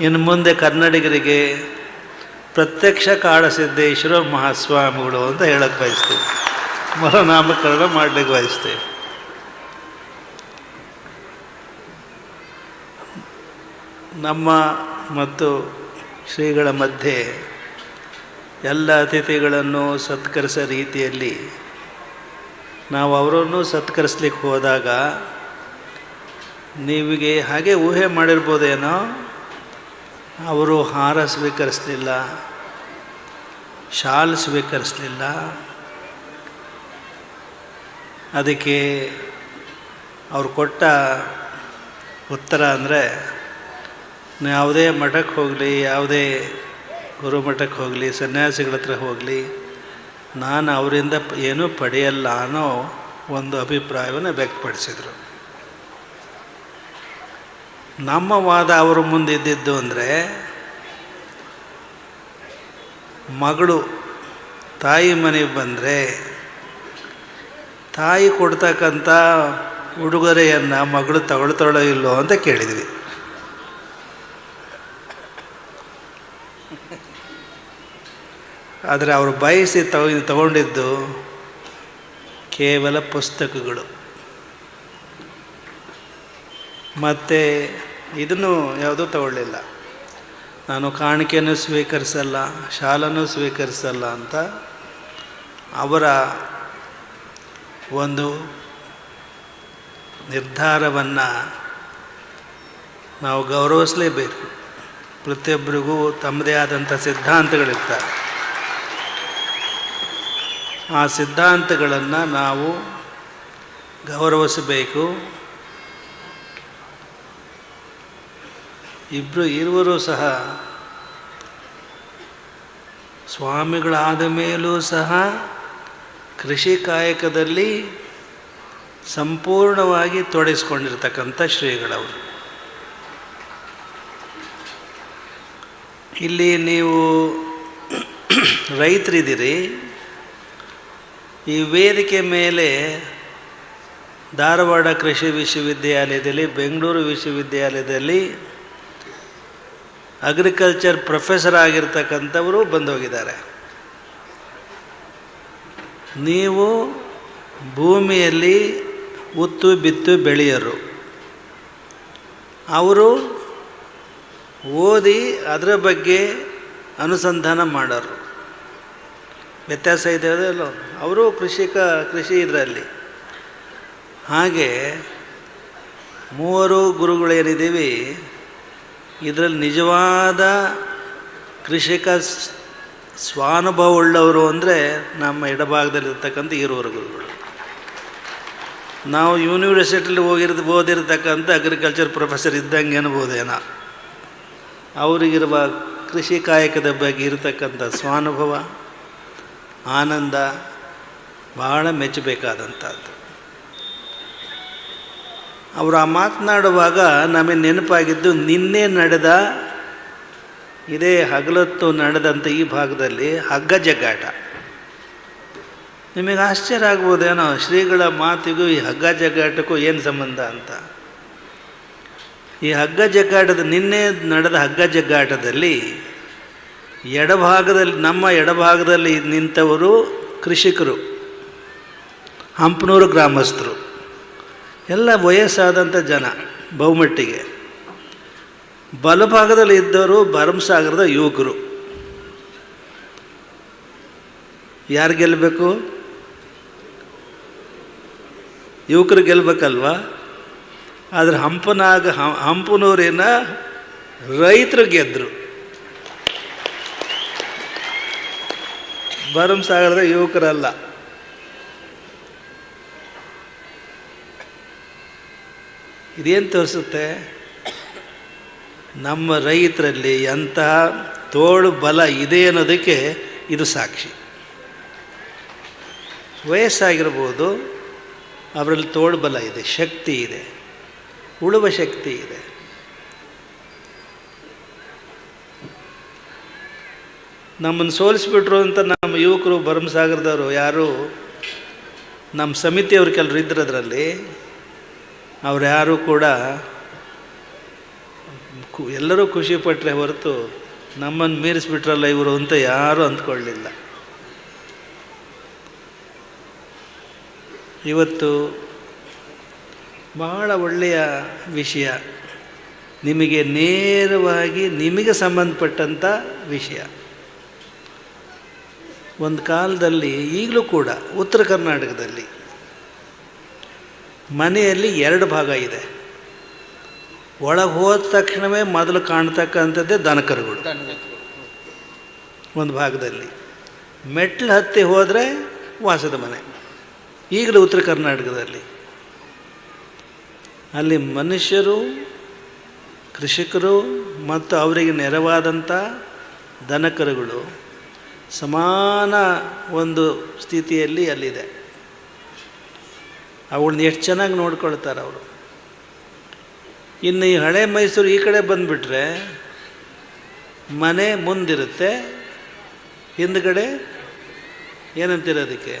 ಇನ್ನು ಮುಂದೆ ಕನ್ನಡಿಗರಿಗೆ ಪ್ರತ್ಯಕ್ಷ ಕಾಡಸಿದ್ದೇಶ್ವರ ಮಹಾಸ್ವಾಮಿಗಳು ಅಂತ ಹೇಳಕ್ಕೆ ಬಯಸ್ತೇವೆ. ಮರುನಾಮಕರಣ ಮಾಡಲಿಕ್ಕೆ ಬಯಸ್ತೇವೆ. ನಮ್ಮ ಮತ್ತು ಶ್ರೀಗಳ ಮಧ್ಯೆ ಎಲ್ಲ ಅತಿಥಿಗಳನ್ನು ಸತ್ಕರಿಸೋ ರೀತಿಯಲ್ಲಿ ನಾವು ಅವರನ್ನು ಸತ್ಕರಿಸ್ಲಿಕ್ಕೆ ಹೋದಾಗ ನೀವಿಗೆ ಹಾಗೆ ಊಹೆ ಮಾಡಿರ್ಬೋದೇನೋ? ಅವರು ಹಾರ ಸ್ವೀಕರಿಸಲಿಲ್ಲ, ಶಾಲ್ ಸ್ವೀಕರಿಸಲಿಲ್ಲ. ಅದಕ್ಕೆ ಅವ್ರು ಕೊಟ್ಟ ಉತ್ತರ ಅಂದರೆ, ಯಾವುದೇ ಮಠಕ್ಕೆ ಹೋಗಲಿ, ಯಾವುದೇ ಗುರುಮಠಕ್ಕೆ ಹೋಗಲಿ, ಸನ್ಯಾಸಿಗಳ ಹತ್ರ ಹೋಗಲಿ, ನಾನು ಅವರಿಂದ ಏನೂ ಪಡೆಯಲ್ಲ ಅನ್ನೋ ಒಂದು ಅಭಿಪ್ರಾಯವನ್ನು ವ್ಯಕ್ತಪಡಿಸಿದರು. ನಮ್ಮ ವಾದ ಅವರ ಮುಂದೆ ಇದ್ದಿದ್ದು ಅಂದರೆ ಮಗಳು ತಾಯಿ ಮನೆಗೆ ಬಂದರೆ ತಾಯಿ ಕೊಡ್ತಕ್ಕಂಥ ಉಡುಗೊರೆಯನ್ನು ಮಗಳು ತಗೊಳ್ತಾಳೋ ಇಲ್ಲೋ ಅಂತ ಕೇಳಿದ್ವಿ. ಆದರೆ ಅವರು ಬಯಸಿ ತಗೊ ತಗೊಂಡಿದ್ದು ಕೇವಲ ಪುಸ್ತಕಗಳು. ಮತ್ತು ಇದನ್ನು ಯಾವುದೂ ತಗೊಳ್ಳಿಲ್ಲ. ನಾನು ಕಾಣಿಕೆಯನ್ನು ಸ್ವೀಕರಿಸಲ್ಲ, ಶಾಲನ್ನು ಸ್ವೀಕರಿಸಲ್ಲ ಅಂತ ಅವರ ಒಂದು ನಿರ್ಧಾರವನ್ನು ನಾವು ಗೌರವಿಸಲೇಬೇಕು. ಪ್ರತಿಯೊಬ್ಬರಿಗೂ ತಮ್ಮದೇ ಆದಂಥ ಸಿದ್ಧಾಂತಗಳಿರ್ತಾರೆ. ಆ ಸಿದ್ಧಾಂತಗಳನ್ನು ನಾವು ಗೌರವಿಸಬೇಕು. ಇಬ್ಬರು ಇರುವರು ಸಹ ಸ್ವಾಮಿಗಳಾದ ಮೇಲೂ ಸಹ ಕೃಷಿ ಕಾಯಕದಲ್ಲಿ ಸಂಪೂರ್ಣವಾಗಿ ತೊಡಗಿಸ್ಕೊಂಡಿರ್ತಕ್ಕಂಥ ಶ್ರೀಗಳವರು. ಇಲ್ಲಿ ನೀವು ರೈತರಿದ್ದೀರಿ, ಈ ವೇದಿಕೆ ಮೇಲೆ ಧಾರವಾಡ ಕೃಷಿ ವಿಶ್ವವಿದ್ಯಾಲಯದಲ್ಲಿ, ಬೆಂಗಳೂರು ವಿಶ್ವವಿದ್ಯಾಲಯದಲ್ಲಿ ಅಗ್ರಿಕಲ್ಚರ್ ಪ್ರೊಫೆಸರ್ ಆಗಿರ್ತಕ್ಕಂಥವರು ಬಂದೋಗಿದ್ದಾರೆ. ನೀವು ಭೂಮಿಯಲ್ಲಿ ಉತ್ತು ಬಿತ್ತು ಬೆಳೆಯರು. ಅವರು ಓದಿ ಅದರ ಬಗ್ಗೆ ಅನುಸಂಧಾನ ಮಾಡೋರು. ವ್ಯತ್ಯಾಸ ಇದೆ ಅಲ್ಲೋ ಅವರು ಕೃಷಿಕ ಕೃಷಿ ಇದರಲ್ಲಿ. ಹಾಗೆ ಮೂವರು ಗುರುಗಳೇನಿದ್ದೀವಿ ಇದರಲ್ಲಿ ನಿಜವಾದ ಕೃಷಿಕ ಸ್ವಾನುಭವ ಉಳ್ಳವರು ಅಂದರೆ ನಮ್ಮ ಎಡಭಾಗದಲ್ಲಿರ್ತಕ್ಕಂಥ ಇರುವರು ಗುರುಗಳು. ನಾವು ಯೂನಿವರ್ಸಿಟಿಲಿ ಹೋಗಿರೋದು, ಓದಿರ್ತಕ್ಕಂಥ ಅಗ್ರಿಕಲ್ಚರ್ ಪ್ರೊಫೆಸರ್ ಇದ್ದಂಗೆ ಅನ್ಬೋದೇನೋ ಅವರಿಗಿರುವ ಕೃಷಿ ಕಾಯಕದ ಬಗ್ಗೆ ಇರತಕ್ಕಂಥ ಸ್ವಾನುಭವ, ಆನಂದ ಬಹಳ ಮೆಚ್ಚಬೇಕಾದಂಥದ್ದು. ಅವರು ಆ ಮಾತನಾಡುವಾಗ ನಮಗೆ ನೆನಪಾಗಿದ್ದು, ನಿನ್ನೆ ನಡೆದ ಇದೇ ಹಗಲತ್ತು ನಡೆದಂಥ ಈ ಭಾಗದಲ್ಲಿ ಹಗ್ಗ ಜಗ್ಗಾಟ. ನಿಮಗೆ ಆಶ್ಚರ್ಯ ಆಗ್ಬೋದೇನೋ, ಶ್ರೀಗಳ ಮಾತಿಗೂ ಈ ಹಗ್ಗ ಜಗ್ಗಾಟಕ್ಕೂ ಏನು ಸಂಬಂಧ ಅಂತ. ಈ ಹಗ್ಗ ಜಗ್ಗಾಟದ, ನಿನ್ನೆ ನಡೆದ ಹಗ್ಗ ಜಗ್ಗಾಟದಲ್ಲಿ ಎಡಭಾಗದಲ್ಲಿ, ನಮ್ಮ ಎಡಭಾಗದಲ್ಲಿ ನಿಂತವರು ಕೃಷಿಕರು, ಹಂಪನೂರು ಗ್ರಾಮಸ್ಥರು. ಎಲ್ಲ ವಯಸ್ಸಾದಂಥ ಜನ ಬಹುಮಟ್ಟಿಗೆ. ಬಲಭಾಗದಲ್ಲಿ ಇದ್ದವರು ಭರಮಸಾಗರದ ಯುವಕರು. ಯಾರು ಗೆಲ್ಲಬೇಕು ಯುವಕರು ಗೆಲ್ಲಬೇಕಲ್ವಾ ಆದರೆ ಹಂಪನಾಗ ಹಂಪನೂರಿನ ರೈತರು ಗೆದ್ದರು ಭರಮಸಾಗರದ ಯುವಕರಲ್ಲ. ಇದೇನು ತೋರಿಸುತ್ತೆ? ನಮ್ಮ ರೈತರಲ್ಲಿ ಎಂತಹ ತೋಳು ಬಲ ಇದೆ ಅನ್ನೋದಕ್ಕೆ ಇದು ಸಾಕ್ಷಿ. ವಯಸ್ಸಾಗಿರ್ಬೋದು ಅವರಲ್ಲಿ ತೋಳು ಬಲ ಇದೆ, ಶಕ್ತಿ ಇದೆ, ಉಳುವ ಶಕ್ತಿ ಇದೆ. ನಮ್ಮನ್ನು ಸೋಲಿಸ್ಬಿಟ್ರು ಅಂತ ನಮ್ಮ ಯುವಕರು ಭರಮಸಾಗರದವರು ಯಾರು? ನಮ್ಮ ಸಮಿತಿಯವ್ರು ಕೆಲವರು ಇದ್ರು ಅದರಲ್ಲಿ ಅವ್ರು ಯಾರೂ ಕೂಡ ಎಲ್ಲರೂ ಖುಷಿ ಪಟ್ಟರೆ ಹೊರತು ನಮ್ಮನ್ನು ಮೀರಿಸ್ಬಿಟ್ರಲ್ಲ ಇವರು ಅಂತ ಯಾರೂ ಅಂದ್ಕೊಳ್ಳಿಲ್ಲ ಇವತ್ತು ಬಹಳ ಒಳ್ಳೆಯ ವಿಷಯ, ನಿಮಗೆ ನೇರವಾಗಿ ನಿಮಗೆ ಸಂಬಂಧಪಟ್ಟಂಥ ವಿಷಯ. ಒಂದು ಕಾಲದಲ್ಲಿ ಈಗಲೂ ಕೂಡ ಉತ್ತರ ಕರ್ನಾಟಕದಲ್ಲಿ ಮನೆಯಲ್ಲಿ ಎರಡು ಭಾಗ ಇದೆ. ಒಳಗೆ ಹೋದ ತಕ್ಷಣವೇ ಮೊದಲು ಕಾಣ್ತಕ್ಕಂಥದ್ದೇ ದನಕರುಗಳು. ಒಂದು ಭಾಗದಲ್ಲಿ. ಮೆಟ್ಲು ಹತ್ತಿ ಹೋದರೆ ವಾಸದ ಮನೆ. ಈಗಲೂ ಉತ್ತರ ಕರ್ನಾಟಕದಲ್ಲಿ. ಅಲ್ಲಿ ಮನುಷ್ಯರು, ಕೃಷಿಕರು ಮತ್ತು ಅವರಿಗೆ ನೆರವಾದಂಥ ದನಕರುಗಳು ಸಮಾನ ಒಂದು ಸ್ಥಿತಿಯಲ್ಲಿ ಅಲ್ಲಿದೆ. ಅವಳನ್ನ ಎಷ್ಟು ಚೆನ್ನಾಗಿ ನೋಡ್ಕೊಳ್ತಾರೆ ಅವರು. ಇನ್ನು ಈ ಹಳೆ ಮೈಸೂರು ಈ ಕಡೆ ಬಂದುಬಿಟ್ರೆ ಮನೆ ಮುಂದಿರುತ್ತೆ, ಹಿಂದ್ಗಡೆ ಏನಂತೀರ ಅದಕ್ಕೆ?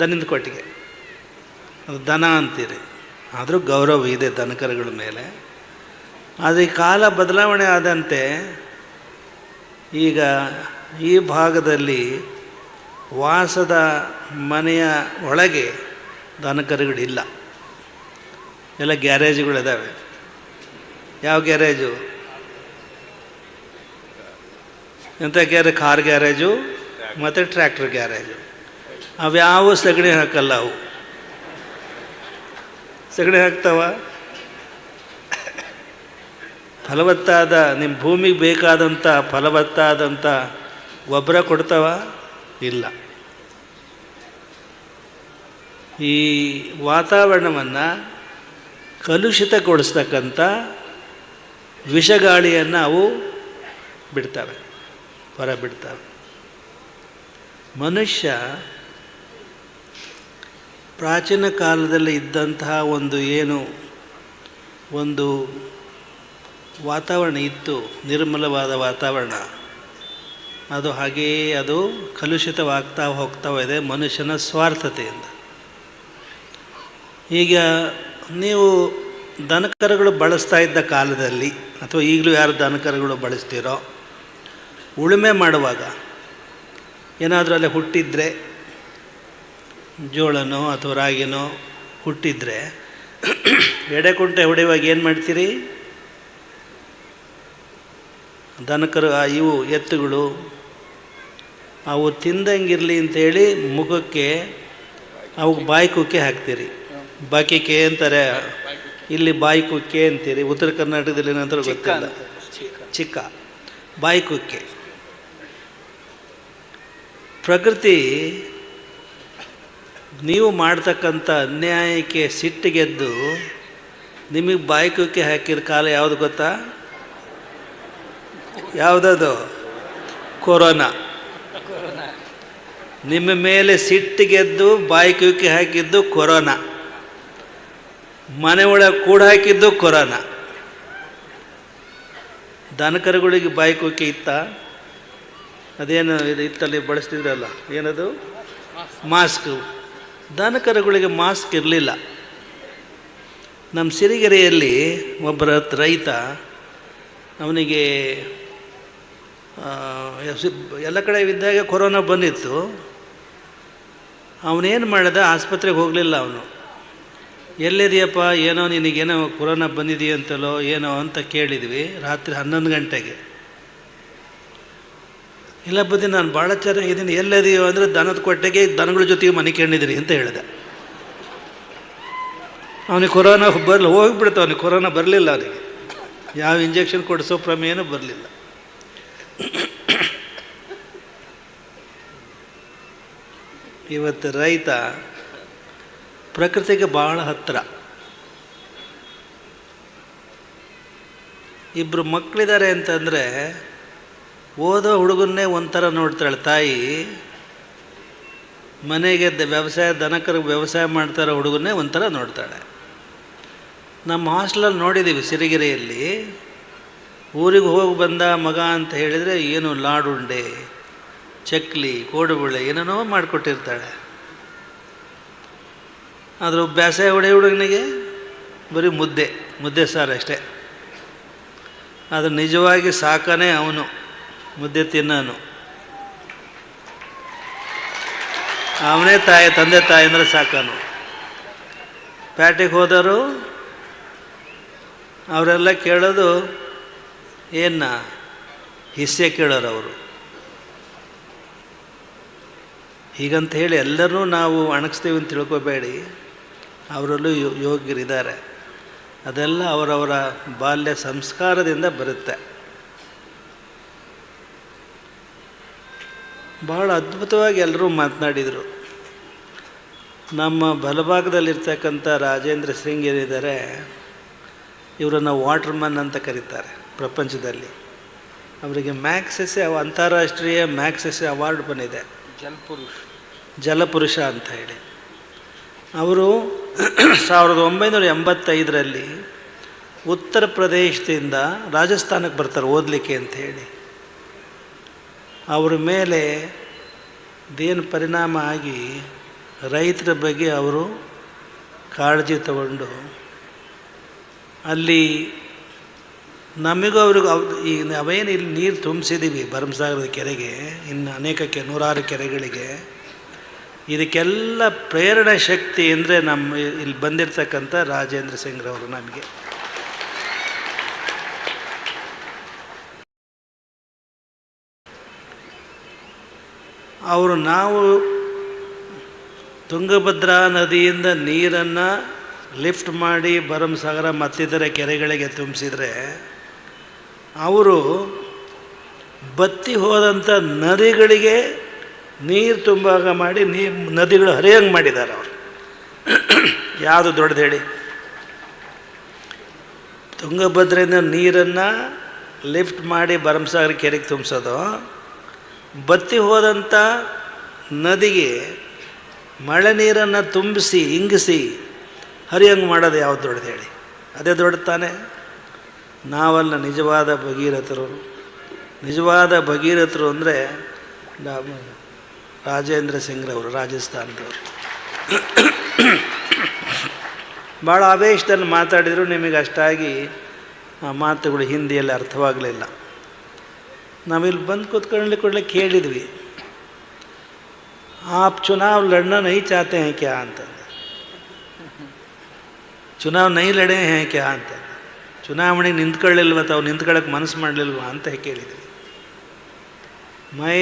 ದನಿಂದ ಕೊಟ್ಟಿಗೆ. ಅದು ದನ ಅಂತೀರಿ. ಆದರೂ ಗೌರವ ಇದೆ ದನಕರುಗಳ ಮೇಲೆ. ಆದರೆ ಕಾಲ ಬದಲಾವಣೆ ಆದಂತೆ ಈಗ ಈ ಭಾಗದಲ್ಲಿ ವಾಸದ ಮನೆಯ ಒಳಗೆ ದನಕರುಗಳಿಲ್ಲ. ಎಲ್ಲ ಗ್ಯಾರೇಜ್ಗಳಿದ್ದಾವೆ ಯಾವ ಗ್ಯಾರೇಜು? ಎಂಥ ಗ್ಯಾರೇ, ಕಾರ್ ಗ್ಯಾರೇಜು, ಮತ್ತು ಟ್ರ್ಯಾಕ್ಟರ್ ಗ್ಯಾರೇಜು. ಅವ್ಯಾವು ಸಗಣಿ ಹಾಕಲ್ಲ ಅವು? ಸಗಣಿ ಹಾಕ್ತಾವ? ಫಲವತ್ತಾದ ನಿಮ್ಮ ಭೂಮಿಗೆ ಬೇಕಾದಂಥ ಫಲವತ್ತಾದಂಥ ಗೊಬ್ಬರ ಕೊಡ್ತಾವ? ಇಲ್ಲ. ಈ ವಾತಾವರಣವನ್ನು ಕಲುಷಿತಗೊಳಿಸ್ತಕ್ಕಂಥ ವಿಷಗಾಳಿಯನ್ನು ಅವು ಬಿಡ್ತವೆ ಹೊರ ಬಿಡ್ತವೆ ಮನುಷ್ಯ ಪ್ರಾಚೀನ ಕಾಲದಲ್ಲಿ ಇದ್ದಂತಹ ಒಂದು ಏನು, ಒಂದು ವಾತಾವರಣ ಇತ್ತು, ನಿರ್ಮಲವಾದ ವಾತಾವರಣ. ಅದು ಹಾಗೆಯೇ ಅದು ಕಲುಷಿತವಾಗ್ತಾ ಹೋಗ್ತಾ ಇದೆ ಮನುಷ್ಯನ ಸ್ವಾರ್ಥತೆಯಿಂದ. ಈಗ ನೀವು ದನಕರುಗಳು ಬಳಸ್ತಾ ಇದ್ದ ಕಾಲದಲ್ಲಿ, ಅಥವಾ ಈಗಲೂ ಯಾರು ದನಕರುಗಳು ಬಳಸ್ತೀರೋ, ಉಳುಮೆ ಮಾಡುವಾಗ ಏನಾದರೂ ಅಲ್ಲಿ ಹುಟ್ಟಿದರೆ, ಜೋಳನೋ ಅಥವಾ ರಾಗಿನೋ ಹುಟ್ಟಿದರೆ ಎಡೆಕುಂಟೆ ಹೊಡೆಯುವಾಗ ಏನು ಮಾಡ್ತೀರಿ? ದನಕರು, ಆ ಇವು ಎತ್ತುಗಳು, ಅವು ತಿಂದಂಗಿರಲಿ ಅಂತೇಳಿ ಮುಖಕ್ಕೆ, ಅವು ಬಾಯಿ ಕುಕ್ಕೆ ಹಾಕ್ತೀರಿ. ಬಾಕಿಕೆ ಅಂತಾರೆ. ಇಲ್ಲಿ ಬಾಯಿ ಕುಕ್ಕೆ ಅಂತೀರಿ. ಉತ್ತರ ಕರ್ನಾಟಕದಲ್ಲಿ ಏನಂತಾರೆ ಗೊತ್ತಿಲ್ಲ. ಚಿಕ್ಕ. ಬಾಯಿ ಕುಕ್ಕೆ. ಪ್ರಕೃತಿ ನೀವು ಮಾಡ್ತಕ್ಕಂಥ ಅನ್ಯಾಯಕ್ಕೆ ಸಿಟ್ಟಿಗೆದ್ದು ನಿಮಗೆ ಬಾಯಿ ಕುಕ್ಕೆ ಹಾಕಿದ ಕಾಲ ಯಾವುದು ಗೊತ್ತಾ? ಯಾವುದದು? ಕೊರೋನಾ. ನಿಮ್ಮ ಮೇಲೆ ಸಿಟ್ಟಿಗೆದ್ದು ಬಾಯಿ ಕುಕ್ಕೆ ಹಾಕಿದ್ದು ಕೊರೋನಾ. ಮನೆ ಒಳಗೆ ಕೂಡ ಹಾಕಿದ್ದು ಕೊರೋನ. ದನಕರುಗಳಿಗೆ ಬಾಯಿ ಕುಕ್ಕಿ ಇತ್ತ? ಅದೇನು ಇದು ಇತ್ತಲ್ಲಿ ಬಳಸ್ತಿದ್ರಲ್ಲ, ಏನದು? ಮಾಸ್ಕ್ ದನಕರುಗಳಿಗೆ ಮಾಸ್ಕ್ ಇರಲಿಲ್ಲ. ನಮ್ಮ ಸಿರಿಗೆರೆಯಲ್ಲಿ ಒಬ್ಬರ ರೈತ ಅವನಿಗೆ ಎಲ್ಲ ಕಡೆ ಇದ್ದಾಗ ಕೊರೋನಾ ಬಂದಿತ್ತು. ಅವನೇನು ಮಾಡಿದ? ಆಸ್ಪತ್ರೆಗೆ ಹೋಗಲಿಲ್ಲ ಅವನು. ಎಲ್ಲಿದೆಯಪ್ಪ? ಏನೋ ನಿನಗೇನೋ ಕೊರೋನಾ ಬಂದಿದೆಯಂತಲೋ ಏನೋ ಅಂತ ಕೇಳಿದ್ವಿ ರಾತ್ರಿ ಹನ್ನೊಂದು ಗಂಟೆಗೆ. ಇಲ್ಲ ಬದಿ ನಾನು ಭಾಳ ಚೆನ್ನಾಗಿದ್ದೀನಿ. ಎಲ್ಲಿದೆಯೋ ಅಂದರೆ ದನದ ಕೊಟ್ಟೆಗೆ ದನಗಳ ಜೊತೆಗೆ ಮನೆ ಕೇಳಿದ್ರಿ ಅಂತ ಹೇಳಿದೆ. ಅವನಿಗೆ ಕೊರೋನಾ ಬರಲಿ ಹೋಗಿಬಿಡ್ತು ಅವನಿಗೆ. ಕೊರೋನಾ ಬರಲಿಲ್ಲ ಅವನಿಗೆ. ಯಾವ ಇಂಜೆಕ್ಷನ್ ಕೊಡಿಸೋ ಪ್ರಮೇಯನೂ ಬರಲಿಲ್ಲ. ಇವತ್ತು ರೈತ ಪ್ರಕೃತಿಗೆ ಭಾಳ ಹತ್ತಿರ. ಇಬ್ಬರು ಮಕ್ಕಳಿದ್ದಾರೆ ಅಂತಂದರೆ ಓದೋ ಹುಡುಗನ್ನೇ ಒಂಥರ ನೋಡ್ತಾಳೆ ತಾಯಿ. ಮನೆಗೆ ವ್ಯವಸಾಯ, ದನಕರ ವ್ಯವಸಾಯ ಮಾಡ್ತಾರೋ ಹುಡುಗನ್ನೇ ಒಂಥರ ನೋಡ್ತಾಳೆ. ನಮ್ಮ ಹಾಸ್ಟೆಲಲ್ಲಿ ನೋಡಿದ್ದೀವಿ ಸಿರಿಗೆರೆಯಲ್ಲಿ. ಊರಿಗೆ ಹೋಗಿ ಬಂದ ಮಗ ಅಂತ ಹೇಳಿದರೆ ಏನು ಲಾಡುಂಡೆ ಚಕ್ಲಿ, ಕೋಡುಬಳೆ, ಏನೇನೋ ಮಾಡಿಕೊಟ್ಟಿರ್ತಾಳೆ. ಆದರೂ ಬೇಸಾಯ ಹೊಡೆ ಹುಡುಗನಿಗೆ ಬರೀ ಮುದ್ದೆ ಮುದ್ದೆ ಸಾರು ಅಷ್ಟೇ. ಅದು ನಿಜವಾಗಿ ಸಾಕನೇ ಅವನು, ಮುದ್ದೆ ತಿನ್ನೋನು. ಅವನೇ ತಾಯಿ, ತಂದೆ ತಾಯಿ ಅಂದರೆ ಸಾಕನು. ಪ್ಯಾಟಿಗೆ ಹೋದರು ಅವರೆಲ್ಲ ಕೇಳೋದು ಏನ ಹಿಸ್ಸೆ ಕೇಳೋರು ಅವರು. ಹೀಗಂತ ಹೇಳಿ ಎಲ್ಲರೂ ನಾವು ಅಣಗಿಸ್ತೀವಿ ಅಂತ ತಿಳ್ಕೊಬೇಡಿ. ಅವರಲ್ಲೂ ಯೋ ಯೋಗ್ಯರಿದ್ದಾರೆ. ಅದೆಲ್ಲ ಅವರವರ ಬಾಲ್ಯ ಸಂಸ್ಕಾರದಿಂದ ಬರುತ್ತೆ. ಭಾಳ ಅದ್ಭುತವಾಗಿ ಎಲ್ಲರೂ ಮಾತನಾಡಿದರು. ನಮ್ಮ ಬಲಭಾಗದಲ್ಲಿರ್ತಕ್ಕಂಥ ರಾಜೇಂದ್ರ ಸಿಂಗ್ ಏನಿದ್ದಾರೆ ಇವರನ್ನು ವಾಟರ್ಮನ್ ಅಂತ ಕರೀತಾರೆ ಪ್ರಪಂಚದಲ್ಲಿ. ಅವರಿಗೆ ಮ್ಯಾಕ್ಸೆಸ್ ಅಂತಾರಾಷ್ಟ್ರೀಯ ಮ್ಯಾಕ್ಸೆಸ್ ಅವಾರ್ಡ್ ಬಂದಿದೆ. ಜಲಪುರುಷ. ಜಲಪುರುಷ ಅಂತ ಹೇಳಿ. ಅವರು ಸಾವಿರದ ಒಂಬೈನೂರ ಎಂಬತ್ತೈದರಲ್ಲಿ ಉತ್ತರ ಪ್ರದೇಶದಿಂದ ರಾಜಸ್ಥಾನಕ್ಕೆ ಬರ್ತಾರೆ ಓದಲಿಕ್ಕೆ ಅಂತ ಹೇಳಿ. ಅವ್ರ ಮೇಲೆ ಇದೇನು ಪರಿಣಾಮ ಆಗಿ ರೈತರ ಬಗ್ಗೆ ಅವರು ಕಾಳಜಿ ತಗೊಂಡು ಅಲ್ಲಿ ನಮಗೂ ಅವ್ರಿಗೂ ಅವ್ ಈಗ ನಾವೇನು ಇಲ್ಲಿ ನೀರು ತುಂಬಿಸಿದ್ದೀವಿ, ಭರಮಸಾಗರದ ಕೆರೆಗೆ, ಇನ್ನು ಅನೇಕ ಕೆ ನೂರಾರು ಕೆರೆಗಳಿಗೆ. ಇದಕ್ಕೆಲ್ಲ ಪ್ರೇರಣೆ ಶಕ್ತಿ ಅಂದರೆ ನಮ್ಮ ಇಲ್ಲಿ ಬಂದಿರತಕ್ಕಂಥ ರಾಜೇಂದ್ರ ಸಿಂಗ್ರವರು ನಮಗೆ. ಅವರು ನಾವು ತುಂಗಭದ್ರಾ ನದಿಯಿಂದ ನೀರನ್ನು ಲಿಫ್ಟ್ ಮಾಡಿ ಭರಮಸಾಗರ ಮತ್ತಿತರ ಕೆರೆಗಳಿಗೆ ತುಂಬಿಸಿದರೆ ಅವರು ಬತ್ತಿ ಹೋದಂಥ ನದಿಗಳಿಗೆ ನೀರು ತುಂಬಾಗ ಮಾಡಿ ನೀರು ನದಿಗಳು ಹರಿಯಂಗೆ ಮಾಡಿದ್ದಾರೆ ಅವರು. ಯಾವುದು ದೊಡ್ಡದು ಹೇಳಿ? ತುಂಗಭದ್ರೆಯಿಂದ ನೀರನ್ನು ಲಿಫ್ಟ್ ಮಾಡಿ ಭರಮಸಾಗರ ಕೆರೆಗೆ ತುಂಬಿಸೋದು. ಬತ್ತಿ ಹೋದಂಥ ನದಿಗೆ ಮಳೆ ನೀರನ್ನು ತುಂಬಿಸಿ, ಇಂಗಿಸಿ ಹರಿಯಂಗೆ ಮಾಡೋದು ಯಾವ್ದು ದೊಡ್ಡದು ಹೇಳಿ? ಅದೇ ದೊಡ್ಡ ತಾನೇ. ನಾವಲ್ಲ ನಿಜವಾದ ಭಗೀರಥರು. ನಿಜವಾದ ಭಗೀರಥರು ಅಂದರೆ ರಾಜೇಂದ್ರ ಸಿಂಗ್ರವರು, ರಾಜಸ್ಥಾನದವರು. ಭಾಳ ಆವೇಶದಲ್ಲಿ ಮಾತಾಡಿದ್ರು, ನಿಮಗೆ ಅಷ್ಟಾಗಿ ಆ ಮಾತುಗಳು ಹಿಂದಿಯಲ್ಲಿ ಅರ್ಥವಾಗಲಿಲ್ಲ. ನಾವಿಲ್ಲಿ ಬಂದು ಕೂತ್ಕೊಳ್ಳಿ ಕೂಡಲೇ ಕೇಳಿದ್ವಿ. ಆಪ್ ಚುನಾವ್ ಲಡ್ನ ನೈ ಚಾತೆ ಹೇ ಕ್ಯಾ ಅಂತ ಚುನಾವ್ ನೈ ಲಡೆ ಹೇ ಕ್ಯಾ ಅಂತ ಚುನಾವಣೆ ನಿಂತ್ಕೊಳ್ಳಿಲ್ವ ತಾವು, ನಿಂತ್ಕೊಳ್ಳೋಕೆ ಮನಸ್ಸು ಮಾಡಲಿಲ್ವಾ ಅಂತ ಕೇಳಿದ್ವಿ. ಮೈ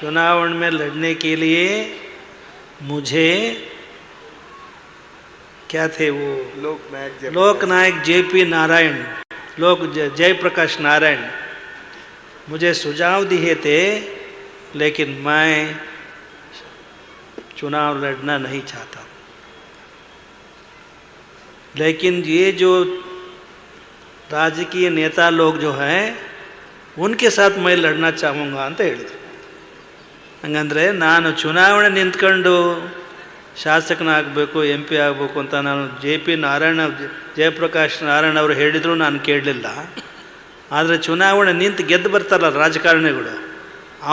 चुनाव में लड़ने के लिए मुझे क्या थे वो लोक नायक जय लोकनायक जे पी नारायण लोक ज- जयप्रकाश नारायण मुझे सुझाव दिए थे लेकिन मैं चुनाव लड़ना नहीं चाहता लेकिन ये जो राजकीय नेता लोग जो हैं उनके साथ मैं लड़ना चाहूँगा ಅಂತ ಹೇಳಿದ್ರು ಹಂಗಂದರೆ ನಾನು ಚುನಾವಣೆ ನಿಂತ್ಕೊಂಡು ಶಾಸಕನಾಗಬೇಕು ಎಂ ಪಿ ಆಗಬೇಕು ಅಂತ ನಾನು ಜೆ ಪಿ ನಾರಾಯಣ ಜಯಪ್ರಕಾಶ್ ನಾರಾಯಣ ಅವರು ಹೇಳಿದರೂ ನಾನು ಕೇಳಲಿಲ್ಲ. ಆದರೆ ಚುನಾವಣೆ ನಿಂತು ಗೆದ್ದು ಬರ್ತಾರಲ್ಲ ರಾಜಕಾರಣಿಗಳು,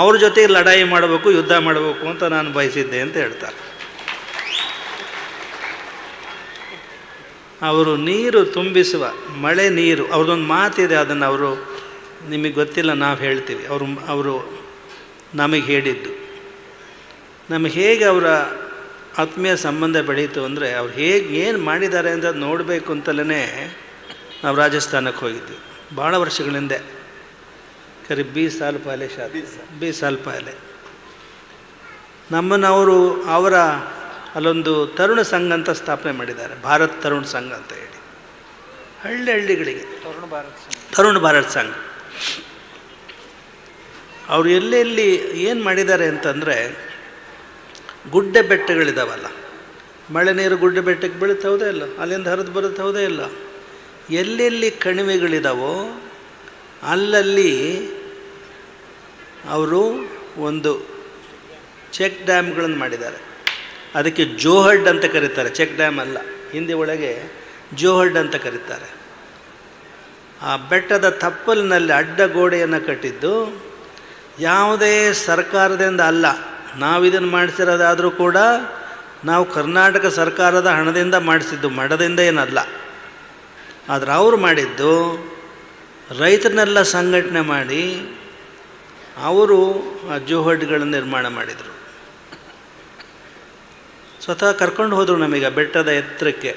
ಅವ್ರ ಜೊತೆಗೆ ಲಡಾಯಿ ಮಾಡಬೇಕು, ಯುದ್ಧ ಮಾಡಬೇಕು ಅಂತ ನಾನು ಬಯಸಿದ್ದೆ ಅಂತ ಹೇಳ್ತಾರೆ. ಅವರು ನೀರು ತುಂಬಿಸುವ, ಮಳೆ ನೀರು, ಅವ್ರದ್ದೊಂದು ಮಾತಿದೆ, ಅದನ್ನು ಅವರು ನಿಮಗೆ ಗೊತ್ತಿಲ್ಲ, ನಾವು ಹೇಳ್ತೀವಿ. ಅವರು ಅವರು ನಮಗೆ ಹೇಳಿದ್ದು. ನಮಗೆ ಹೇಗೆ ಅವರ ಆತ್ಮೀಯ ಸಂಬಂಧ ಬೆಳೀತು ಅಂದರೆ ಅವ್ರು ಹೇಗೆ ಏನು ಮಾಡಿದ್ದಾರೆ ಅಂತ ನೋಡಬೇಕು ಅಂತಲೇ ನಾವು ರಾಜಸ್ಥಾನಕ್ಕೆ ಹೋಗಿದ್ವಿ. ಭಾಳ ವರ್ಷಗಳ ಹಿಂದೆ. ಕರಿ ಬಿ ಸಾಲ್ ಪಾಲೆ ಶಾದಿ. ಬಿ ಸಾಲ್. ಪಹಲೆ ನಮ್ಮನ್ನು ಅವರು ಅವರ ಅಲ್ಲೊಂದು ತರುಣ ಸಂಘ ಅಂತ ಸ್ಥಾಪನೆ ಮಾಡಿದ್ದಾರೆ. ಭಾರತ್ ತರುಣ ಸಂಘ ಅಂತ ಹೇಳಿ. ಹಳ್ಳಿ ಹಳ್ಳಿಗಳಿಗೆ. ತರುಣ ಭಾರತ್ ಸಂಘ. ತರುಣ್ ಭಾರತ್ ಸಂಘ. ಅವರು ಎಲ್ಲೆಲ್ಲಿ ಏನು ಮಾಡಿದ್ದಾರೆ ಅಂತಂದರೆ ಗುಡ್ಡ ಬೆಟ್ಟಗಳಿದಾವಲ್ಲ. ಮಳೆ ನೀರು ಗುಡ್ಡ ಬೆಟ್ಟಕ್ಕೆ ಬೀಳುತ್ತೆ ಇಲ್ಲ. ಅಲ್ಲಿಂದ ಹರಿದು ಬರುತ್ತೆ ಇಲ್ಲ. ಎಲ್ಲೆಲ್ಲಿ ಕಣಿವೆಗಳಿದಾವೋ ಅಲ್ಲಲ್ಲಿ ಅವರು ಒಂದು ಚೆಕ್ ಡ್ಯಾಮ್ಗಳನ್ನು ಮಾಡಿದ್ದಾರೆ. ಅದಕ್ಕೆ ಜೋಹಡ್ ಅಂತ ಕರೀತಾರೆ. ಚೆಕ್ ಡ್ಯಾಮ್ ಅಲ್ಲ, ಹಿಂದಿ ಒಳಗೆ ಜೋಹರ್ಡ್ ಅಂತ ಕರೀತಾರೆ. ಆ ಬೆಟ್ಟದ ತಪ್ಪಲಿನಲ್ಲಿ ಅಡ್ಡ ಗೋಡೆಯನ್ನು ಕಟ್ಟಿದ್ದು ಯಾವುದೇ ಸರ್ಕಾರದಿಂದ ಅಲ್ಲ. ನಾವು ಇದನ್ನು ಮಾಡಿಸಿರೋದಾದರೂ ಕೂಡ ನಾವು ಕರ್ನಾಟಕ ಸರ್ಕಾರದ ಹಣದಿಂದ ಮಾಡಿಸಿದ್ದು ಮಠದಿಂದ ಏನಲ್ಲ. ಆದರೆ ಅವರು ಮಾಡಿದ್ದು ರೈತರನ್ನೆಲ್ಲ ಸಂಘಟನೆ ಮಾಡಿ ಅವರು ಆ ಜೋಹಡ್ಗಳನ್ನು ನಿರ್ಮಾಣ ಮಾಡಿದರು. ಸ್ವತಃ ಕರ್ಕೊಂಡು ಹೋದರು ನಮಗೆ ಬೆಟ್ಟದ ಎತ್ತರಕ್ಕೆ.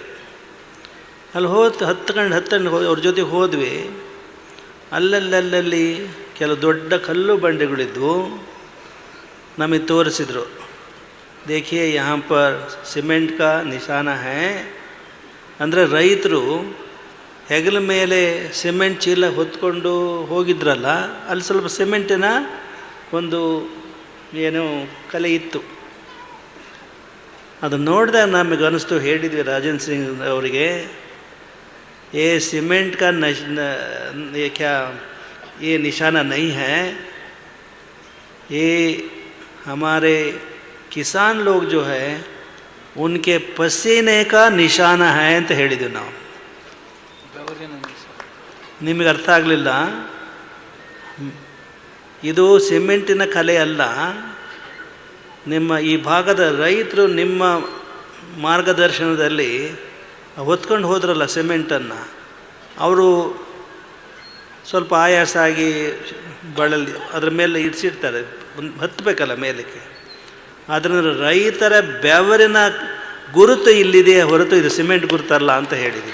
ಅಲ್ಲಿ ಹೋದ ಹತ್ಕೊಂಡು ಹತ್ತಂಡು ಹೋಗಿ ಅವ್ರ ಜೊತೆ ಹೋದ್ವಿ. ಅಲ್ಲಲ್ಲಲ್ಲಿ ಕೆಲವು ದೊಡ್ಡ ಕಲ್ಲು ಬಂಡೆಗಳಿದ್ವು ನಮಗೆ ತೋರಿಸಿದರು ದೇಖಿಯೇ ಯಹಾಂ ಪರ್ ಸಿಮೆಂಟ್ ಕಾ ನಿಶಾನ ಹೈ ಅಂದರೆ ರೈತರು ಹೆಗಲ ಮೇಲೆ ಸಿಮೆಂಟ್ ಚೀಲ ಹೊತ್ಕೊಂಡು ಹೋಗಿದ್ರಲ್ಲ ಅಲ್ಲಿ ಸ್ವಲ್ಪ ಸಿಮೆಂಟಿನ ಒಂದು ಏನು ಕಲೆ ಇತ್ತು ಅದು ನೋಡಿದಾಗ ನಮಗೆ ಅನ್ನಿಸ್ತು ಹೇಳಿದ್ವಿ ರಾಜನ್ ಸಿಂಗ್ ಅವರಿಗೆ ये सीमेंट का नश न- ये निशाना नहीं है। ये हमारे ಕಿಸಾನ್ ಲೋಗ್ ಜೋ ಹೈ ಉನ್ಕೆ ಪಸೀನೆ ಕಾ ನಿಶಾನ ಹೈ ಅಂತ ಹೇಳಿದೆವು ನಾವು ನಿಮಗೆ ಅರ್ಥ ಆಗಲಿಲ್ಲ ಇದು ಸಿಮೆಂಟಿನ ಕಲೆ ಅಲ್ಲ ನಿಮ್ಮ ಈ ಭಾಗದ ರೈತರು ನಿಮ್ಮ ಮಾರ್ಗದರ್ಶನದಲ್ಲಿ ಹೊತ್ಕೊಂಡು ಹೋದ್ರಲ್ಲ ಸಿಮೆಂಟನ್ನು ಅವರು ಸ್ವಲ್ಪ ಆಯಾಸ ಆಗಿ ಬಳಲಿ, ಅದ್ರ ಮೇಲೆ ಇಡ್ಸಿಡ್ತಾರೆ. ಒಂದು ಹತ್ತಬೇಕಲ್ಲ ಮೇಲಕ್ಕೆ. ಆದ್ರಿಂದ ರೈತರ ಬೆವರಿನ ಗುರುತು ಇಲ್ಲಿದೆ, ಹೊರತು ಇದು ಸಿಮೆಂಟ್ ಗುರುತಲ್ಲ ಅಂತ ಹೇಳಿದ್ವಿ.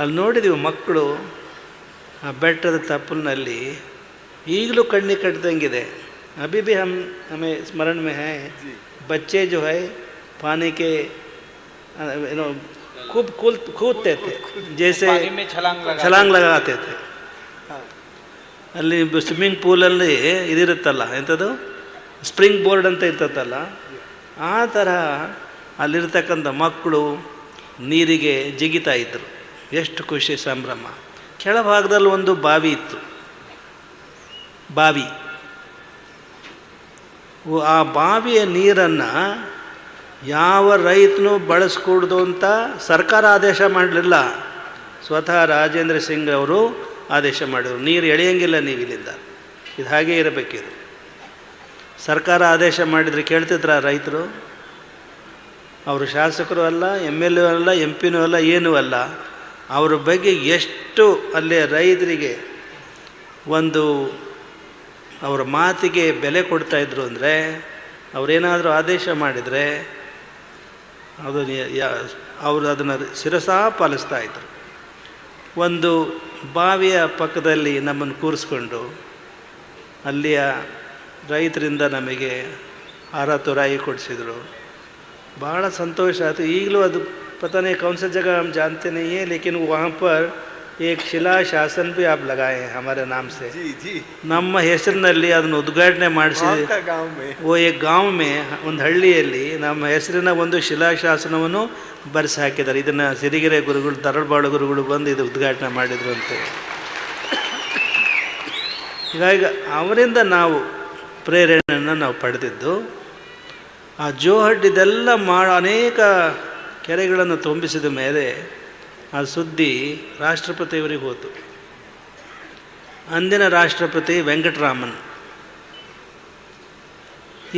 ಅಲ್ಲಿ ನೋಡಿದ್ದೀವಿ ಮಕ್ಕಳು ಆ ಬೆಟ್ಟದ ತಪ್ಪಲಿನಲ್ಲಿ ಈಗಲೂ ಕಣ್ಣಿ ಕಟ್ಟಿದಂಗಿದೆ ಅಭಿ ಭಿ ಹಮ್ ಆಮೇ ಸ್ಮರಣ ಮೇ ಹೈ ಬಚ್ಚೆ ಜೋ ಪಾನಿಕೆ ಏನೋ खूब कूद कूदते थे जैसे पानी में छलांग लगा ಛಲಾಂಗ್ लगाते थे हाँ। ಅಲ್ಲಿ ಸ್ವಿಮ್ಮಿಂಗ್ ಪೂಲಲ್ಲಿ ಇದಿರುತ್ತಲ್ಲ ಎಂಥದ್ದು ಸ್ಪ್ರಿಂಗ್ ಬೋರ್ಡ್ ಅಂತ ಇರ್ತದಲ್ಲ ಆ ಥರ ಅಲ್ಲಿರ್ತಕ್ಕಂಥ ಮಕ್ಕಳು ನೀರಿಗೆ ಜಿಗಿತಾ ಇದ್ದರು ಎಷ್ಟು ಖುಷಿ ಸಂಭ್ರಮ ಕೆಳಭಾಗದಲ್ಲಿ ಒಂದು ಬಾವಿ ಇತ್ತು ಬಾವಿ ಉ- ಆ ಬಾವಿಯ ನೀರನ್ನು ಯಾವ ರೈತನೂ ಬಳಸ್ಕೂಡ್ದು ಅಂತ ಸರ್ಕಾರ ಆದೇಶ ಮಾಡಲಿಲ್ಲ. ಸ್ವತಃ ರಾಜೇಂದ್ರ ಸಿಂಗ್ ಅವರು ಆದೇಶ ಮಾಡಿದರು. ನೀರು ಎಳೆಯಂಗಿಲ್ಲ ನೀವು ಇಲ್ಲಿಂದ. ಇದು ಹಾಗೇ ಇರಬೇಕಿದು. ಸರ್ಕಾರ ಆದೇಶ ಮಾಡಿದರೆ ಕೇಳ್ತಿದ್ರ ರೈತರು? ಅವರು ಶಾಸಕರು ಅಲ್ಲ, ಎಂ ಎಲ್ ಅಲ್ಲ ಎಂ ಪಿನೂ ಅಲ್ಲ, ಏನೂ ಅಲ್ಲ. ಅವ್ರ ಬಗ್ಗೆ ಎಷ್ಟು ಅಲ್ಲೇ ರೈತರಿಗೆ ಒಂದು ಅವರ ಮಾತಿಗೆ ಬೆಲೆ ಕೊಡ್ತಾಯಿದ್ರು ಅಂದರೆ, ಅವರೇನಾದರೂ ಆದೇಶ ಮಾಡಿದರೆ ಅದು ನಿ- ಯಾ- ಅವರು ಅದನ್ನು ಶಿರಸಾ ಪಾಲಿಸ್ತಾ ಇದ್ರು ಒಂದು ಬಾವಿಯ ಪಕ್ಕದಲ್ಲಿ ನಮ್ಮನ್ನು ಕೂರಿಸ್ಕೊಂಡು ಅಲ್ಲಿಯ ರೈತರಿಂದ ನಮಗೆ ಆರ ತುರಾಯಿ ಕೊಡಿಸಿದರು ಭಾಳ ಸಂತೋಷ ಆಯಿತು ಈಗಲೂ ಅದು पता नहीं कौन सा जगह हम जानते नहीं हैं लेकिन वहाँ पर ಈಗ ಶಿಲಾ ಶಾಸನ ಬಿ ಆಪ್ ಲಗಾಯೆ ಹಮಾರೆ ನಾಮ್ ಸೆ ನಮ್ಮ ಹೆಸರಿನಲ್ಲಿ ಅದನ್ನು ಉದ್ಘಾಟನೆ ಮಾಡಿಸಿ ಓ ಎಕ್ ಗಾಂವ್ ಮೇ ಒಂದು ಹಳ್ಳಿಯಲ್ಲಿ ನಮ್ಮ ಹೆಸರಿನ ಒಂದು ಶಿಲಾಶಾಸನವನ್ನು ಬರೆಸಿ ಹಾಕಿದ್ದಾರೆ ಇದನ್ನು ಸಿರಿಗೆರೆ ಗುರುಗಳು ತರಳ್ಬಾಳು ಗುರುಗಳು ಬಂದು ಇದು ಉದ್ಘಾಟನೆ ಮಾಡಿದರು ಅಂತ ಹೀಗಾಗಿ ಅವರಿಂದ ನಾವು ಪ್ರೇರಣೆಯನ್ನು ನಾವು ಪಡೆದಿದ್ದು ಆ ಜೋಹಡ್ ಇದೆಲ್ಲ ಮಾಡ ಅನೇಕ ಕೆರೆಗಳನ್ನು ತುಂಬಿಸಿದ ಮೇಲೆ ಆ ಸುದ್ದಿ ರಾಷ್ಟ್ರಪತಿಯವರಿಗೆ ಹೋತು. ಅಂದಿನ ರಾಷ್ಟ್ರಪತಿ ವೆಂಕಟರಾಮನ್.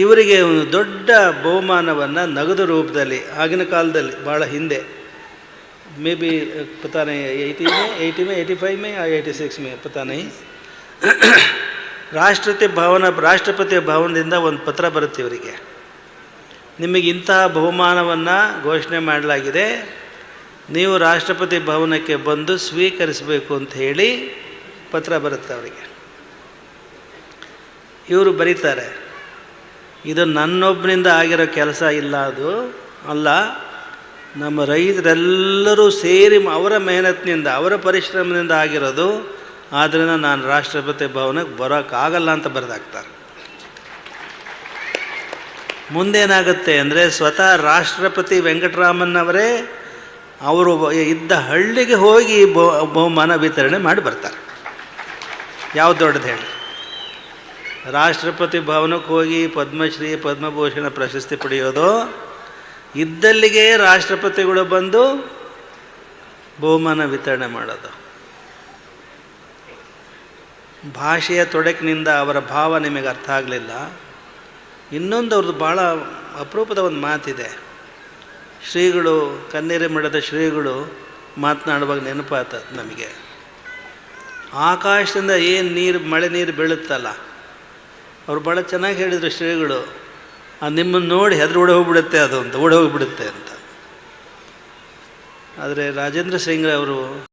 ಇವರಿಗೆ ಒಂದು ದೊಡ್ಡ ಬಹುಮಾನವನ್ನು ನಗದು ರೂಪದಲ್ಲಿ, ಆಗಿನ ಕಾಲದಲ್ಲಿ ಭಾಳ ಹಿಂದೆ, ಮೇ ಬಿ ಪತಾನೆ ಏಯ್ಟಿ ಮೇ ಏಯ್ಟಿ ಮೇ, ಏಯ್ಟಿ ಫೈವ್ ಮೇ, ಏಯ್ಟಿ ಸಿಕ್ಸ್ ಮೇ, ಪತಾನೆ. ರಾಷ್ಟ್ರಪತಿ ಭವನ ರಾಷ್ಟ್ರಪತಿ ಭವನದಿಂದ ಒಂದು ಪತ್ರ ಬರುತ್ತೆ ಇವರಿಗೆ. ನಿಮಗೆ ಇಂತಹ ಬಹುಮಾನವನ್ನು ಘೋಷಣೆ ಮಾಡಲಾಗಿದೆ. ನೀವು ರಾಷ್ಟ್ರಪತಿ ಭವನಕ್ಕೆ ಬಂದು ಸ್ವೀಕರಿಸಬೇಕು ಅಂತ ಹೇಳಿ ಪತ್ರ ಬರುತ್ತೆ ಅವರಿಗೆ. ಇವರು ಬರೀತಾರೆ, ಇದು ನನ್ನೊಬ್ಬನಿಂದ ಆಗಿರೋ ಕೆಲಸ ಇಲ್ಲ ಅದು ಅಲ್ಲ, ನಮ್ಮ ರೈತರೆಲ್ಲರೂ ಸೇರಿ ಅವರ ಮೆಹನತ್ನಿಂದ, ಅವರ ಪರಿಶ್ರಮದಿಂದ ಆಗಿರೋದು ಆದ್ದರಿಂದ ನಾನು ರಾಷ್ಟ್ರಪತಿ ಭವನಕ್ಕೆ ಬರೋಕ್ಕಾಗಲ್ಲ ಅಂತ ಬರೆದಾಕ್ತಾರೆ. ಮುಂದೇನಾಗುತ್ತೆ ಅಂದರೆ ಸ್ವತಃ ರಾಷ್ಟ್ರಪತಿ ವೆಂಕಟರಾಮನ್ ಅವರೇ ಅವರು ಇದ್ದ ಹಳ್ಳಿಗೆ ಹೋಗಿ ಬಹು ಬಹುಮಾನ ವಿತರಣೆ ಮಾಡಿ ಬರ್ತಾರೆ. ಯಾವ ದೊಡ್ಡದು ಹೇಳಿ? ರಾಷ್ಟ್ರಪತಿ ಭವನಕ್ಕೆ ಹೋಗಿ ಪದ್ಮಶ್ರೀ, ಪದ್ಮಭೂಷಣ ಪ್ರಶಸ್ತಿ ಪಡೆಯೋದು, ಇದ್ದಲ್ಲಿಗೆ ರಾಷ್ಟ್ರಪತಿಗಳು ಬಂದು ಬಹುಮಾನ ವಿತರಣೆ ಮಾಡೋದು. ಭಾಷೆಯ ತೊಡಕಿನಿಂದ ಅವರ ಭಾವ ನಿಮಗೆ ಅರ್ಥ ಆಗಲಿಲ್ಲ. ಇನ್ನೊಂದು ಅವ್ರದ್ದು ಭಾಳ ಅಪರೂಪದ ಒಂದು ಮಾತಿದೆ. ಶ್ರೀಗಳು ಕನ್ನೇರಿ ಮಠದ ಶ್ರೀಗಳು ಮಾತನಾಡುವಾಗ ನೆನಪಾತ ನಮಗೆ. ಆಕಾಶದಿಂದ ಏನು ನೀರು, ಮಳೆ ನೀರು ಬೀಳುತ್ತಲ್ಲ, ಅವ್ರು ಭಾಳ ಚೆನ್ನಾಗಿ ಹೇಳಿದರು ಶ್ರೀಗಳು, ಆ ನಿಮ್ಮನ್ನು ನೋಡಿ ಹೆದ್ರ ಓಡಿ ಹೋಗ್ಬಿಡುತ್ತೆ ಅದು ಅಂತ, ಓಡಿ ಹೋಗಿಬಿಡುತ್ತೆ ಅಂತ. ಆದರೆ ರಾಜೇಂದ್ರ ಸಿಂಗ್ ಅವರು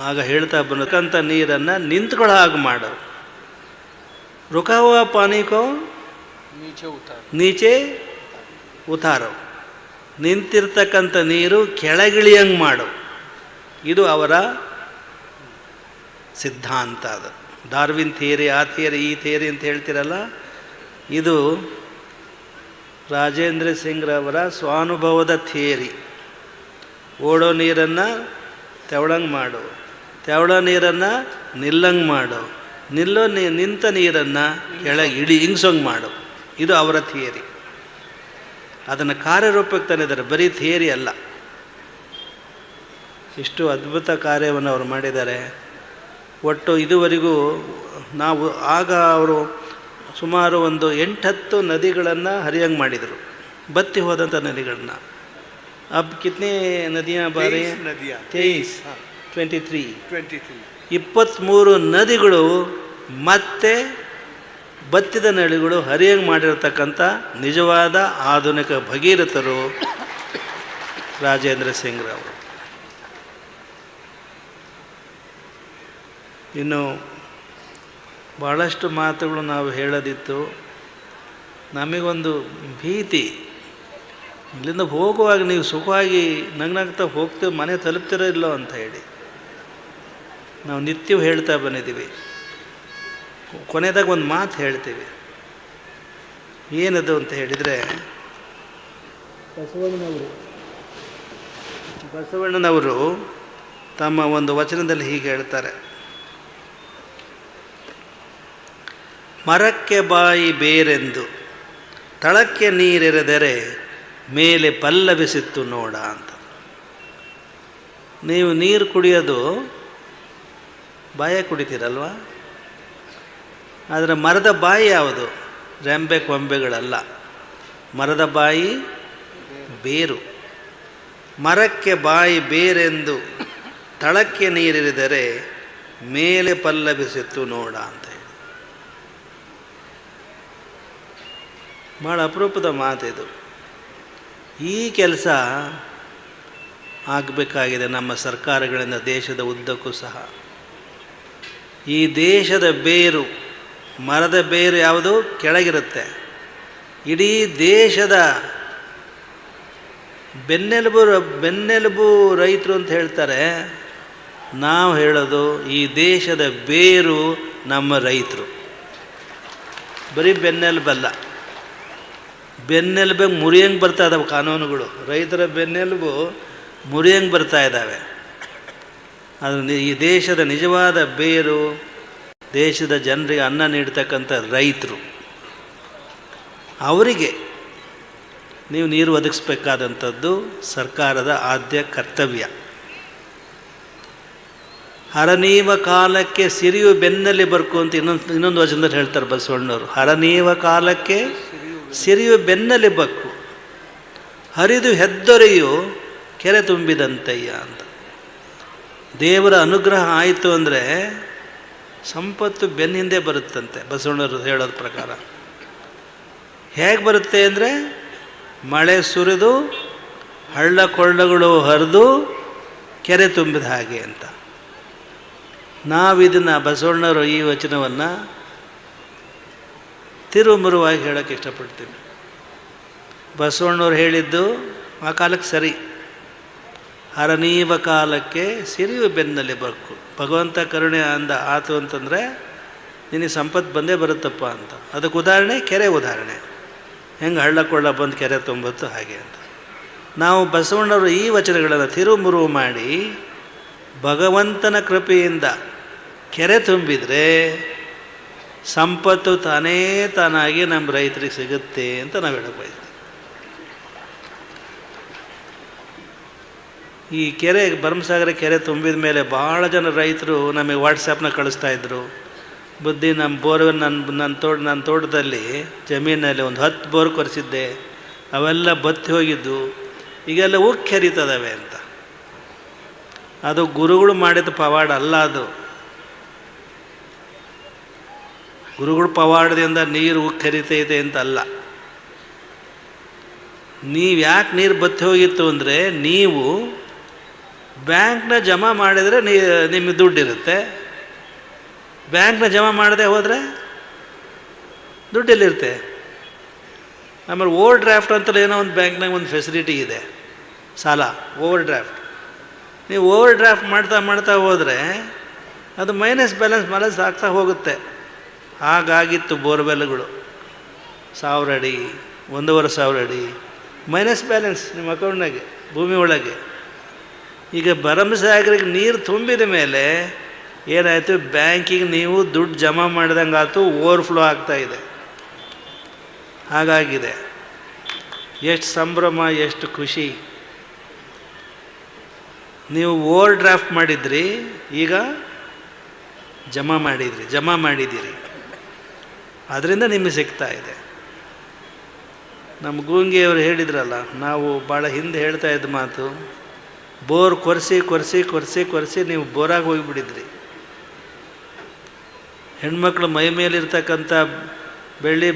ಆಗ ಹೇಳ್ತಾ ಬಂದಕ್ಕಂಥ ನೀರನ್ನು ನಿಂತ್ಕೊಳ್ಳ ಹಾಗೆ ಮಾಡು. ರುಕಾವ ಪಾನಿಕೋ? ನೀಚೆ ಉತಾರೋ. ನಿಂತಿರ್ತಕ್ಕಂಥ ನೀರು ಕೆಳಗಿಳಿಯಂಗೆ ಮಾಡು. ಇದು ಅವರ ಸಿದ್ಧಾಂತ ಅದು. ಡಾರ್ವಿನ್ ಥಿಯರಿ ಆ ಥಿಯರಿ ಈ ಥಿಯರಿ ಅಂತ ಹೇಳ್ತಿರಲ್ಲ? ಇದು ರಾಜೇಂದ್ರ ಸಿಂಗ್ ರವರ ಸ್ವಾನುಭವದ ಥಿಯರಿ. ಓಡೋ ನೀರನ್ನು ತೆವಳಂಗೆ ಮಾಡು. ತೆವಳ ನೀರನ್ನು ನಿಲ್ಲಂಗೆ ಮಾಡು. ನಿಲ್ಲೋ ನೀ ನಿಂತ ನೀರನ್ನು ಕೆಳಗೆ ಇಡಿ ಹಿಂಗ್ಸೋಂಗೆ ಮಾಡು. ಇದು ಅವರ ಥಿಯರಿ. ಅದನ್ನು ಕಾರ್ಯರೂಪಕ್ಕೆ ತಂದಿದ್ದಾರೆ. ಬರೀ ಥಿಯರಿ ಅಲ್ಲ. ಇಷ್ಟು ಅದ್ಭುತ ಕಾರ್ಯವನ್ನು ಅವರು ಮಾಡಿದ್ದಾರೆ. ಒಟ್ಟು ಇದುವರೆಗೂ ನಾವು ಆಗ ಅವರು ಸುಮಾರು ಒಂದು ಎಂಟತ್ತು ನದಿಗಳನ್ನು ಹರಿಯಂಗೆ ಮಾಡಿದರು. ಬತ್ತಿ ಹೋದಂಥ ನದಿಗಳನ್ನ. ಅಬ್ ಕಿತ್ನೇ ನದಿಯ ಬಾರಿ? ನದಿಯ. ತೇಯಿಸ್. ಟ್ವೆಂಟಿ ತ್ರೀ ಟ್ವೆಂಟಿ ತ್ರೀ ಇಪ್ಪತ್ತ್ಮೂರು ನದಿಗಳು ಮತ್ತೆ ಬತ್ತಿದ ನದಿಗಳು ಹರಿಯಂಗೆ ಮಾಡಿರತಕ್ಕಂಥ ನಿಜವಾದ ಆಧುನಿಕ ಭಗೀರಥರು ರಾಜೇಂದ್ರ ಸಿಂಗ್ರವರು ಇನ್ನು ಭಾಳಷ್ಟು ಮಾತುಗಳು ನಾವು ಹೇಳೋದಿತ್ತು. ನಮಗೊಂದು ಭೀತಿ. ಇಲ್ಲಿಂದ ಹೋಗುವಾಗ ನೀವು ಸುಖವಾಗಿ ನಗ್ನಗ್ತಾ ಹೋಗ್ತೇವೆ ಮನೆ ತಲುಪ್ತಿರೋ ಇಲ್ಲೋ ಅಂತ ಹೇಳಿ. ನಾವು ನಿತ್ಯವೂ ಹೇಳ್ತಾ ಬಂದಿದ್ದೀವಿ. ಕೊನೆದಾಗ ಒಂದು ಮಾತು ಹೇಳ್ತೀವಿ. ಏನದು ಅಂತ ಹೇಳಿದರೆ ಬಸವಣ್ಣನವರು. ಬಸವಣ್ಣನವರು ತಮ್ಮ ಒಂದು ವಚನದಲ್ಲಿ ಹೀಗೆ ಹೇಳ್ತಾರೆ. ಮರಕ್ಕೆ ಬಾಯಿ ಬೇರೆಂದು ತಳಕ್ಕೆ ನೀರೆರೆದರೆ ಮೇಲೆ ಪಲ್ಲವಿಸಿತ್ತು ನೋಡ ಅಂತ. ನೀವು ನೀರು ಕುಡಿಯೋದು ಬಾಯ ಕುಡಿತೀರಲ್ವಾ? ಆದರೆ ಮರದ ಬಾಯಿ ಯಾವುದು? ರೆಂಬೆ ಕೊಂಬೆಗಳಲ್ಲ. ಮರದ ಬಾಯಿ ಬೇರು. ಮರಕ್ಕೆ ಬಾಯಿ ಬೇರೆಂದು ತಳಕ್ಕೆ ನೀರಿರಿದರೆ ಮೇಲೆ ಪಲ್ಲವಿಸಿತ್ತು ನೋಡ ಅಂತ ಹೇಳಿ. ಭಾಳ ಅಪರೂಪದ ಮಾತಿದು ಈ ಕೆಲಸ ಆಗಬೇಕಾಗಿದೆ ನಮ್ಮ ಸರ್ಕಾರಗಳಿಂದ, ದೇಶದ ಉದ್ದಕ್ಕೂ ಸಹ. ಈ ದೇಶದ ಬೇರು, ಮರದ ಬೇರು ಯಾವುದು? ಕೆಳಗಿರುತ್ತೆ. ಇಡೀ ದೇಶದ ಬೆನ್ನೆಲುಬು ಬೆನ್ನೆಲುಬು ರೈತರು ಅಂತ ಹೇಳ್ತಾರೆ, ನಾವು ಹೇಳೋದು ಈ ದೇಶದ ಬೇರು ನಮ್ಮ ರೈತರು. ಬರೀ ಬೆನ್ನೆಲುಬಲ್ಲ. ಬೆನ್ನೆಲುಬೆ ಮುರಿಯಂಗೆ ಬರ್ತಾ ಇದ್ದಾವೆ ಕಾನೂನುಗಳು. ರೈತರ ಬೆನ್ನೆಲುಬು ಮುರಿಯಂಗೆ ಬರ್ತಾ ಇದ್ದಾವೆ ಅದು ಈ ದೇಶದ ನಿಜವಾದ ಬೇರು ದೇಶದ ಜನರಿಗೆ ಅನ್ನ ನೀಡ್ತಕ್ಕಂಥ ರೈತರು. ಅವರಿಗೆ ನೀವು ನೀರು ಒದಗಿಸ್ಬೇಕಾದಂಥದ್ದು ಸರ್ಕಾರದ ಆದ್ಯ ಕರ್ತವ್ಯ. ಹರನೀವ ಕಾಲಕ್ಕೆ ಸಿರಿಯು ಬೆನ್ನಲ್ಲಿ ಬರ್ಕು ಅಂತ ಇನ್ನೊಂದು ಇನ್ನೊಂದು ವಚನದಲ್ಲಿ ಹೇಳ್ತಾರೆ ಬಸವಣ್ಣವರು ಹರನೀವ ಕಾಲಕ್ಕೆ ಸಿರಿಯು ಬೆನ್ನಲ್ಲಿ ಬಕ್ಕು. ಹರಿದು ಹೆದ್ದೊರೆಯು ಕೆರೆ ತುಂಬಿದಂತಯ್ಯ ಅಂತ. ದೇವರ ಅನುಗ್ರಹ ಆಯಿತು ಅಂದರೆ ಸಂಪತ್ತು ಬೆನ್ನ ಹಿಂದೆ ಬರುತ್ತಂತೆ. ಬಸವಣ್ಣರು ಹೇಳೋದ ಪ್ರಕಾರ. ಹೇಗೆ ಬರುತ್ತೆ ಅಂದರೆ ಮಳೆ ಸುರಿದು ಹಳ್ಳ ಕೊಳ್ಳಗಳು ಹರಿದು ಕೆರೆ ತುಂಬಿದ ಹಾಗೆ ಅಂತ. ನಾವಿದನ್ನು ಬಸವಣ್ಣರು ಈ ವಚನವನ್ನು ತಿರುಮುರುವಾಗಿ ಹೇಳೋಕ್ಕೆ ಇಷ್ಟಪಡ್ತೀವಿ. ಬಸವಣ್ಣವ್ರು ಹೇಳಿದ್ದು ಆ ಕಾಲಕ್ಕೆ ಸರಿ. ಹರನೀವ ಕಾಲಕ್ಕೆ ಸಿರಿಯು ಬೆನ್ನಲ್ಲಿ ಬರ್ಕು. ಭಗವಂತ ಕರುಣೆ ಅಂದ ಆತು ಅಂತಂದರೆ, ನಿನಗೆ ಸಂಪತ್ತು ಬಂದೇ ಬರುತ್ತಪ್ಪ ಅಂತ. ಅದಕ್ಕೆ ಉದಾಹರಣೆ, ಕೆರೆ ಉದಾಹರಣೆ. ಹೆಂಗೆ ಹಳ್ಳ ಕೊಳ್ಳ ಬಂದು ಕೆರೆ ತುಂಬತ್ತು ಹಾಗೆ ಅಂತ. ನಾವು ಬಸವಣ್ಣವರು ಈ ವಚನಗಳನ್ನು ತಿರುಮುರು ಮಾಡಿ, ಭಗವಂತನ ಕೃಪೆಯಿಂದ ಕೆರೆ ತುಂಬಿದರೆ ಸಂಪತ್ತು ತಾನೇ ತಾನಾಗಿ ನಮ್ಮ ರೈತರಿಗೆ ಸಿಗುತ್ತೆ ಅಂತ ನಾವು ಹೇಳಕ್ ಈ ಕೆರೆ ಭರಮಸಾಗರ ಕೆರೆ ತುಂಬಿದ ಮೇಲೆ ಭಾಳ ಜನ ರೈತರು ನಮಗೆ ವಾಟ್ಸಪ್ನ ಕಳಿಸ್ತಾ ಇದ್ರು. ಬುದ್ಧಿ ನಮ್ಮ ಬೋರ್ ನನ್ನ ನನ್ನ ತೋಟ ನನ್ನ ತೋಟದಲ್ಲಿ ಜಮೀನಲ್ಲಿ ಒಂದು ಹತ್ತು ಬೋರ್ ಕೊರೆಸಿದ್ದೆ. ಅವೆಲ್ಲ ಬತ್ತಿ ಹೋಗಿದ್ದು. ಈಗೆಲ್ಲ ಉಕ್ಕಿ ಹರಿತದವೆ ಅಂತ. ಅದು ಗುರುಗಳು ಮಾಡಿದ ಪವಾಡ ಅಲ್ಲ ಅದು. ಗುರುಗಳು ಪವಾಡದಿಂದ ನೀರು ಉಕ್ಕಿ ಹರಿತೈತೆ ಅಂತ ಅಲ್ಲ. ನೀವು ಯಾಕೆ ನೀರು ಬತ್ತಿ ಹೋಗಿತ್ತು ಅಂದರೆ ನೀವು ಬ್ಯಾಂಕ್ನ ಜಮಾ ಮಾಡಿದರೆ ನೀ, ನಿಮಗೆ ದುಡ್ಡಿರುತ್ತೆ ಬ್ಯಾಂಕ್ನ ಜಮಾ ಮಾಡದೆ ಹೋದರೆ ದುಡ್ಡೆಲ್ಲಿರುತ್ತೆ ಆಮೇಲೆ ಓವರ್ ಡ್ರಾಫ್ಟ್ ಅಂತಲೇ ಏನೋ ಒಂದು ಬ್ಯಾಂಕ್ನಾಗ ಒಂದು ಫೆಸಿಲಿಟಿ ಇದೆ. ಸಾಲ ಓವರ್ ಡ್ರಾಫ್ಟ್ ನೀವು ಓವರ್ ಡ್ರಾಫ್ಟ್ ಮಾಡ್ತಾ ಮಾಡ್ತಾ ಹೋದರೆ ಅದು ಮೈನಸ್ ಬ್ಯಾಲೆನ್ಸ್ ಮೈನಸ್ ಆಗ್ತಾ ಹೋಗುತ್ತೆ. ಹಾಗಾಗಿತ್ತು ಬೋರ್ವೆಲ್ಗಳು. ಸಾವಿರ ಅಡಿ, ಒಂದೂವರೆ ಸಾವಿರ ಅಡಿ ಮೈನಸ್ ಬ್ಯಾಲೆನ್ಸ್ ನಿಮ್ಮ ಅಕೌಂಟ್ನಾಗೆ, ಭೂಮಿ ಒಳಗೆ. ಈಗ ಭರಮಸಾಗರಿಗೆ ನೀರು ತುಂಬಿದ ಮೇಲೆ ಏನಾಯಿತು? ಬ್ಯಾಂಕಿಗೆ ನೀವು ದುಡ್ಡು ಜಮಾ ಮಾಡಿದಂಗೆ ಆಯ್ತು ಓವರ್ಫ್ಲೋ ಆಗ್ತಾ ಇದೆ. ಹಾಗಾಗಿದೆ. ಎಷ್ಟು ಸಂಭ್ರಮ, ಎಷ್ಟು ಖುಷಿ. ನೀವು ಓವರ್ ಡ್ರಾಫ್ಟ್ ಮಾಡಿದ್ರಿ, ಈಗ ಜಮಾ ಮಾಡಿದ್ರಿ, ಜಮಾ ಮಾಡಿದ್ದೀರಿ. ಅದರಿಂದ ನಿಮಗೆ ಸಿಗ್ತಾ ಇದೆ. ನಮ್ಮ ಗೂಂಗಿಯವರು ಹೇಳಿದ್ರಲ್ಲ, ನಾವು ಭಾಳ ಹಿಂದೆ ಹೇಳ್ತಾ ಇದ್ದ ಮಾತು ಬೋರ್ ಕೊರೆಸಿ ಕೊರೆಸಿ ಕೊರೆಸಿ ಕೊರೆಸಿ ನೀವು ಬೋರಾಗಿ ಹೋಗಿಬಿಟ್ಟಿದ್ರಿ ಹೆಣ್ಮಕ್ಳು ಮೈ ಮೇಲಿರ್ತಕ್ಕಂಥ ಬೆಳ್ಳಿ